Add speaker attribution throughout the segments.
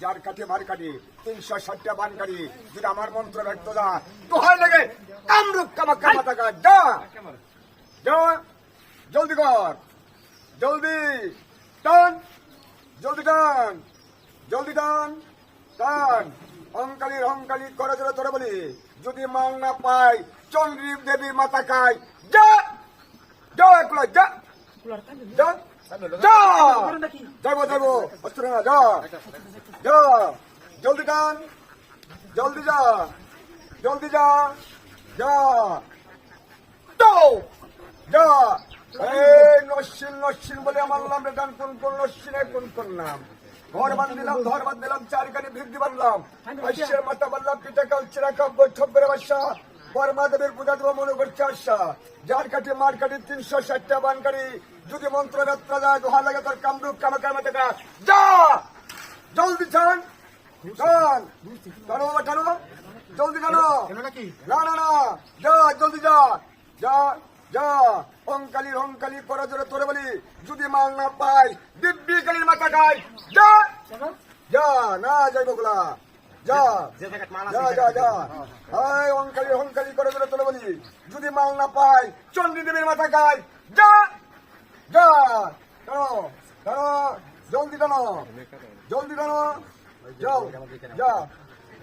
Speaker 1: যার কাঠে ভার কাটি তিনশো ষাটটা বান কাটি। যদি আমার মন্ত্র ব্যক্ত দা তো হয় লাগে কামরূপ কামাক্কা মাথা যা! যা! জলদি কর। জলদি! টান! জলদি টান! জলদি টান! টান! অঙ্কালির অঙ্কালি করে জোরে তোরে বলি যদি মাল না পাই চন্দ্রী দেবীর মাথা খাই যা! যা একলা যা! যা যা যাব যাব অস্ত্র যা যা জলদি টান জলদি যা জলদি যা যা তো যা এই নসিন নসিন বলে আমার নাম রে গান কোন কোন নসিনে কোন কোন নাম ঘর বান্ধিলাম ঘর বান্ধিলাম চারখানি বৃদ্ধি বানলাম মাথা বানলাম পিঠা কাল চিরা কাপ বৈঠব্যের বাসা বর্মা দেবের পূজা দেবো মনে করছে আশা যার কাঠি মার কাঠি তিনশো ষাটটা বানকারি। যদি মন্ত্র যাত্রা যায় দোহা লাগে তোর কামরূপ কামা কামা টাকা যা! জলদি টানো বাবা টানো জলদি টানো না না না। যা জলদি যা। যা যা। অঙ্কালি অঙ্কালি করা জোরে তোরে বলি। যদি মাল না পাই দিব্যি কালির মাথা খাই। যা! যা না যাই বগুলা যা। যা যা যা হাই অঙ্কালি করে জোরে তোরে বলি। যদি মাল না পাই চন্ডী দেবীর মাথা খাই। যা! যা! টানো টানো জলদি টানো। জলদি টানো। যাও। যা।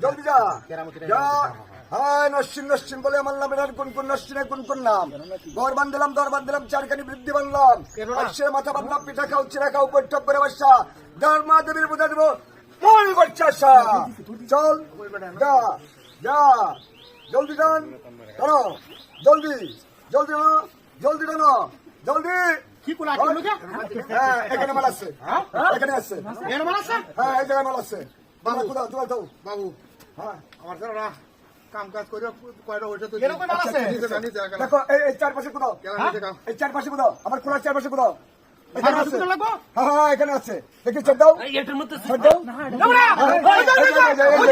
Speaker 1: জলদি যা। যা। হায় নশ্চিন নশ্চিন বলে আমার নাম এনার কোন কোন নশ্চিনে কোন কোন নাম? ঘর বান্ধলাম দর বান্ধলাম চারখানি বৃদ্ধি বানলাম মাথা বান্ধলাম পিঠা খাও চিরা খাও বৈঠক করে বাসা। যার মা দেবীর বোঝা দেবো মন করছে আশা চল যা যা জলদি টান টানো জলদি জলদি টানো জলদি টানো জলদি।
Speaker 2: কি কোলা
Speaker 1: হ্যাঁ এখানে মাল আছে। এখানে আছে।
Speaker 2: এর মাল আছে?
Speaker 1: হ্যাঁ এই জায়গায় মাল আছে। বাবা কোথাও? তোমার দাও
Speaker 2: বাবু
Speaker 1: হ্যাঁ।
Speaker 2: আমার সারা কাম কাজ করে কয়টা ওইটা তো
Speaker 3: আছে?
Speaker 1: দেখো এই চারপাশে কোথাও?
Speaker 2: কাম
Speaker 1: এই চারপাশে কোথাও? আমার খোলার চারপাশে কোথাও? এখানে আছে
Speaker 2: কিছু লাগবো?
Speaker 1: হ্যাঁ হ্যাঁ এখানে আছে দেখি চেক দাও
Speaker 3: এটার মধ্যে
Speaker 1: দাও হ্যাঁ, হ্যাঁ, হ্যাঁ,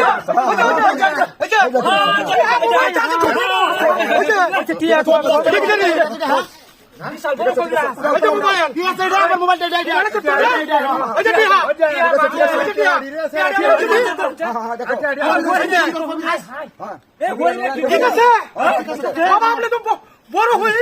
Speaker 2: ঠিক আছে বড় হই